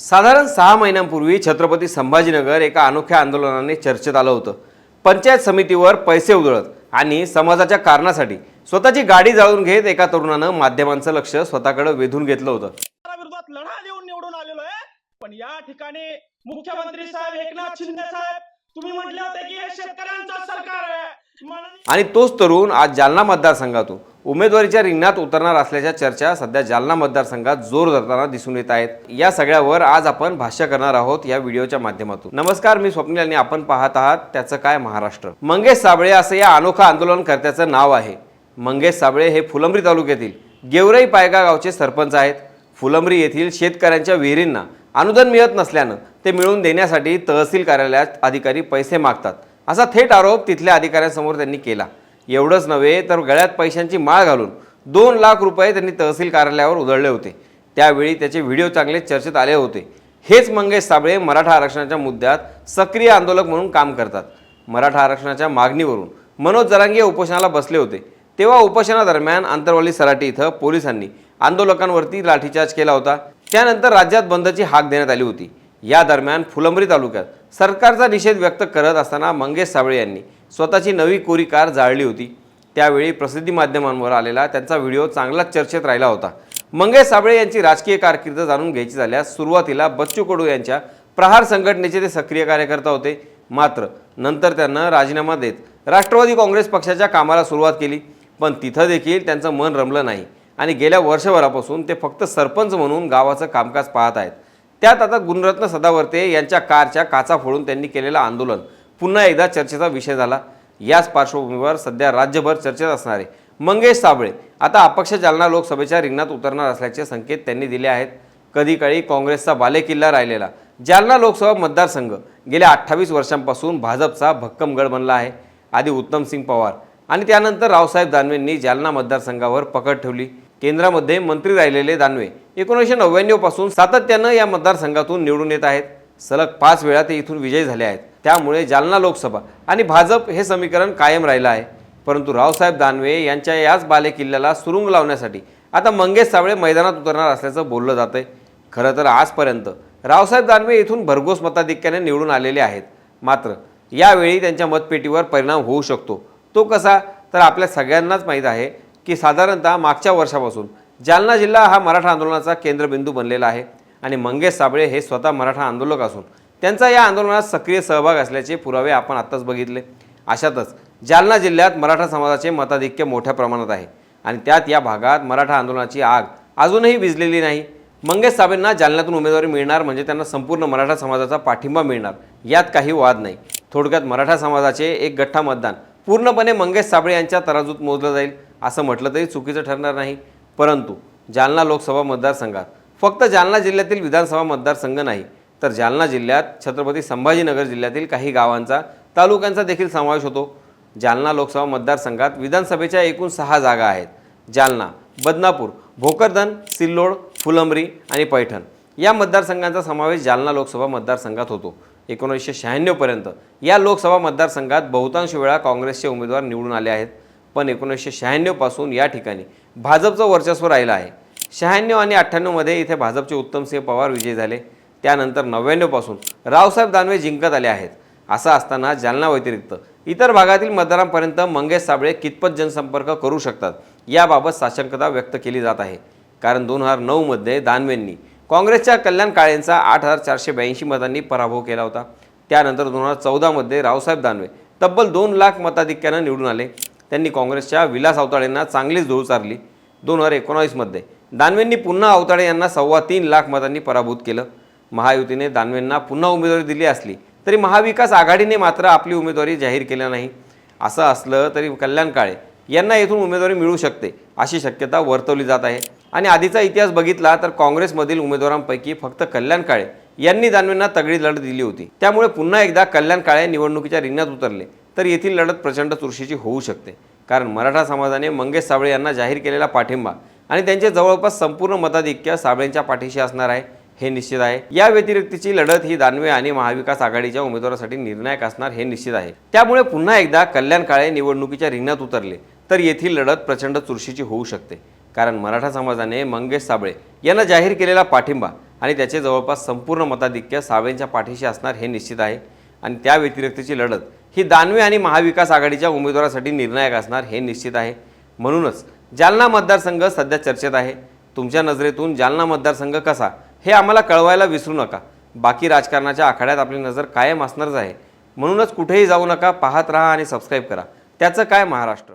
साधारण सहा महिन्यांपूर्वी छत्रपती संभाजीनगर एका अनोख्या आंदोलनाने चर्चेत आलं होतं. पंचायत समितीवर पैसे उधळत आणि समाजाच्या कारणासाठी स्वतःची गाडी जाळून घेत एका तरुणानं माध्यमांचं लक्ष स्वतःकडे वेधून घेतलं होतं. विरोधात लढा देऊन निवडून आलेलो आहे. पण या ठिकाणी मुख्यमंत्री साहेब एकनाथ शिंदे साहेब तुम्ही म्हटले होते की हे शेतकऱ्यांचं सरकार आहे. आणि तोच तरुण आज जालना मतदारसंघातून उमेदवारीच्या रिंगणात उतरणार असल्याच्या चर्चा सध्या जालना मतदारसंघात जोर धरताना दिसून येत आहेत. या सगळ्यावर आज आपण भाष्य करणार आहोत या व्हिडिओच्या माध्यमातून. नमस्कार मी स्वप्नील आणि आपण पाहत आहात त्याचं काय महाराष्ट्र? मंगेश साबळे असं या अनोखा आंदोलनकर्त्याचं नाव आहे. मंगेश साबळे हे फुलंब्री तालुक्यातील गेवराई पायगा गावचे सरपंच आहेत. फुलंब्री येथील शेतकऱ्यांच्या विहिरींना अनुदान मिळत नसल्यानं ते मिळवून देण्यासाठी तहसील कार्यालयात अधिकारी पैसे मागतात. असा थेट आरोप तिथल्या अधिकाऱ्यांसमोर त्यांनी केला. एवढंच नव्हे तर गळ्यात पैशांची माळ घालून दोन लाख रुपये त्यांनी तहसील कार्यालयावर उधळले होते. त्यावेळी त्याचे व्हिडिओ चांगले चर्चेत आले होते. हेच मंगेश साबळे मराठा आरक्षणाच्या मुद्द्यात सक्रिय आंदोलक म्हणून काम करतात. मराठा आरक्षणाच्या मागणीवरून मनोज जरांगे उपोषणाला बसले होते. तेव्हा उपोषणादरम्यान आंतरवाली सराटी इथं पोलिसांनी आंदोलकांवरती लाठीचार्ज केला होता. त्यानंतर राज्यात बंदची हाक देण्यात आली होती. या दरम्यान फुलंब्री तालुक्यात सरकारचा निषेध व्यक्त करत असताना मंगेश साबळे यांनी स्वतःची नवी कोरी कार जाळली होती. त्यावेळी प्रसिद्धी माध्यमांवर आलेला त्यांचा व्हिडिओ चांगलाच चर्चेत राहिला होता. मंगेश साबळे यांची राजकीय कारकीर्द जाणून घ्यायची झाल्यास सुरुवातीला बच्चू कडू यांच्या प्रहार संघटनेचे ते सक्रिय कार्यकर्ता होते. मात्र नंतर त्यांना राजीनामा देत राष्ट्रवादी काँग्रेस पक्षाच्या कामाला सुरुवात केली. पण तिथं देखील त्यांचं मन रमलं नाही आणि गेल्या वर्षभरापासून ते फक्त सरपंच म्हणून गावाचं कामकाज पाहत आहेत. त्यात आता गुणरत्न सदावर्ते यांच्या कारच्या काचा फोडून त्यांनी केलेलं आंदोलन. पुन्हा एकदा चर्चेचा विषय झाला. याच पार्श्वभूमीवर सध्या राज्यभर चर्चेत असणारे मंगेश साबळे आता अपक्ष जालना लोकसभेच्या रिंगणात उतरणार असल्याचे संकेत त्यांनी दिले आहेत. कधी काळी काँग्रेसचा बालेकिल्ला राहिलेला. जालना लोकसभा मतदारसंघ गेल्या अठ्ठावीस वर्षांपासून भाजपचा भक्कम गड बनला आहे. आधी उत्तमसिंग पवार आणि त्यानंतर रावसाहेब दानवेंनी जालना मतदारसंघावर पकड ठेवली. केंद्रामध्ये मंत्री राहिलेले दानवे एकोणीसशे नव्याण्णवपासून सातत्यानं या मतदारसंघातून निवडून येत आहेत. सलग पाच वेळा ते इथून विजयी झाले आहेत. त्यामुळे जालना लोकसभा आणि भाजप हे समीकरण कायम राहिलं आहे. परंतु रावसाहेब दानवे यांच्या याच बालेकिल्ल्याला सुरुंग लावण्यासाठी आता मंगेश सावळे मैदानात उतरणार असल्याचं बोललं जातंय. खरं तर आजपर्यंत रावसाहेब दानवे इथून भरघोस मताधिक्याने निवडून आलेले आहेत. मात्र यावेळी त्यांच्या मतपेटीवर परिणाम होऊ शकतो. तो कसा तर आपल्या सगळ्यांनाच माहीत आहे की साधारणतः मागच्या वर्षापासून जालना जिल्हा हा मराठा आंदोलनाचा केंद्रबिंदू बनलेला आहे आणि मंगेश साबळे हे स्वतः मराठा आंदोलक असून त्यांचा या आंदोलनात सक्रिय सहभाग असल्याचे पुरावे आपण आत्ताच बघितले. अशातच जालना जिल्ह्यात मराठा समाजाचे मताधिक्य मोठ्या प्रमाणात आहे आणि त्यात या भागात मराठा आंदोलनाची आग अजूनही विजलेली नाही. मंगेश साबेंना जालन्यातून उमेदवारी मिळणार म्हणजे त्यांना संपूर्ण मराठा समाजाचा पाठिंबा मिळणार यात काही वाद नाही. थोडक्यात मराठा समाजाचे एक गठ्ठा मतदान पूर्णपणे मंगेश साबळे यांच्या तराजूत मोजलं जाईल असं म्हटलं तरी चुकीचं ठरणार नाही. परंतु जालना लोकसभा मतदारसंघात फक्त जालना जिल्ह्यातील विधानसभा मतदारसंघ नाही तर जालना जिल्ह्यात छत्रपती संभाजीनगर जिल्ह्यातील काही गावांचा तालुक्यांचा देखील समावेश होतो. जालना लोकसभा मतदारसंघात विधानसभेच्या एकूण सहा जागा आहेत. जालना बदनापूर भोकरदन सिल्लोड फुलंबरी आणि पैठण या मतदारसंघांचा समावेश जालना लोकसभा मतदारसंघात होतो. एकोणीसशे शहाण्णवपर्यंत या लोकसभा मतदारसंघात बहुतांश वेळा काँग्रेसचे उमेदवार निवडून आले आहेत. पण एकोणीसशे शहाण्णवपासून या ठिकाणी भाजपचं वर्चस्व राहिलं आहे. शहाण्णव आणि अठ्ठ्याण्णवमध्ये इथे भाजपचे उत्तमसिंह पवार विजयी झाले. त्यानंतर नव्याण्णवपासून रावसाहेब दानवे जिंकत आले आहेत. असं असताना जालना व्यतिरिक्त इतर भागातील मतदारांपर्यंत मंगेश साबळे कितपत जनसंपर्क करू शकतात याबाबत साशंकता व्यक्त केली जात आहे. कारण दोन हजार नऊमध्ये दानवेंनी काँग्रेसच्या कल्याण काळेंचा आठ हजार चारशे ब्याऐंशी मतांनी पराभव केला होता. त्यानंतर दोन हजार चौदामध्ये रावसाहेब दानवे तब्बल दोन लाख मताधिक्यानं निवडून आले. त्यांनी काँग्रेसच्या विलास अवताळेंना चांगलीच धूळ चारली. दोन हजार एकोणावीसमध्ये दानवेंनी पुन्हा अवताळे यांना सव्वा तीन लाख मतांनी पराभूत केलं. महायुतीने दानवेंना पुन्हा उमेदवारी दिली असली तरी महाविकास आघाडीने मात्र आपली उमेदवारी जाहीर केल्या नाही. असं असलं तरी कल्याण काळे यांना येथून उमेदवारी मिळू शकते अशी शक्यता वर्तवली जात आहे. आणि आधीचा इतिहास बघितला तर काँग्रेसमधील उमेदवारांपैकी फक्त कल्याण काळे यांनी दानवेंना तगडी लढत दिली होती. त्यामुळे पुन्हा एकदा कल्याण काळे निवडणुकीच्या रिंगणात उतरले तर येथील लढत प्रचंड चुरशीची होऊ शकते. कारण मराठा समाजाने मंगेश साबळे यांना जाहीर केलेला पाठिंबा आणि त्यांचे जवळपास संपूर्ण मताधिक्य साबळेंच्या पाठीशी असणार आहे. हे निश्चित आहे. या व्यतिरिक्तची लढत ही दानवे आणि महाविकास आघाडीच्या उमेदवारासाठी निर्णायक असणार हे निश्चित आहे. त्यामुळे पुन्हा एकदा कल्याण काळे निवडणुकीच्या रिंगणात उतरले तर येथील लढत प्रचंड चुरशीची होऊ शकते. कारण मराठा समाजाने मंगेश साबळे यांना जाहीर केलेला पाठिंबा आणि त्याचे जवळपास संपूर्ण मताधिक्य सावेंच्या पाठीशी असणार हे निश्चित आहे. आणि त्या व्यतिरिक्तची लढत ही दानवे आणि महाविकास आघाडीच्या उमेदवारासाठी निर्णायक असणार हे निश्चित आहे. म्हणूनच जालना मतदारसंघ सध्या चर्चेत आहे. तुमच्या नजरेतून जालना मतदारसंघ कसा हे आम्हाला कळवायला विसरू नका. बाकी राजकारणाच्या आखाड्यात आपली नजर कायम असणारच आहे. म्हणूनच कुठेही जाऊ नका पाहत राहा आणि सबस्क्राईब करा. त्याचं काय महाराष्ट्र?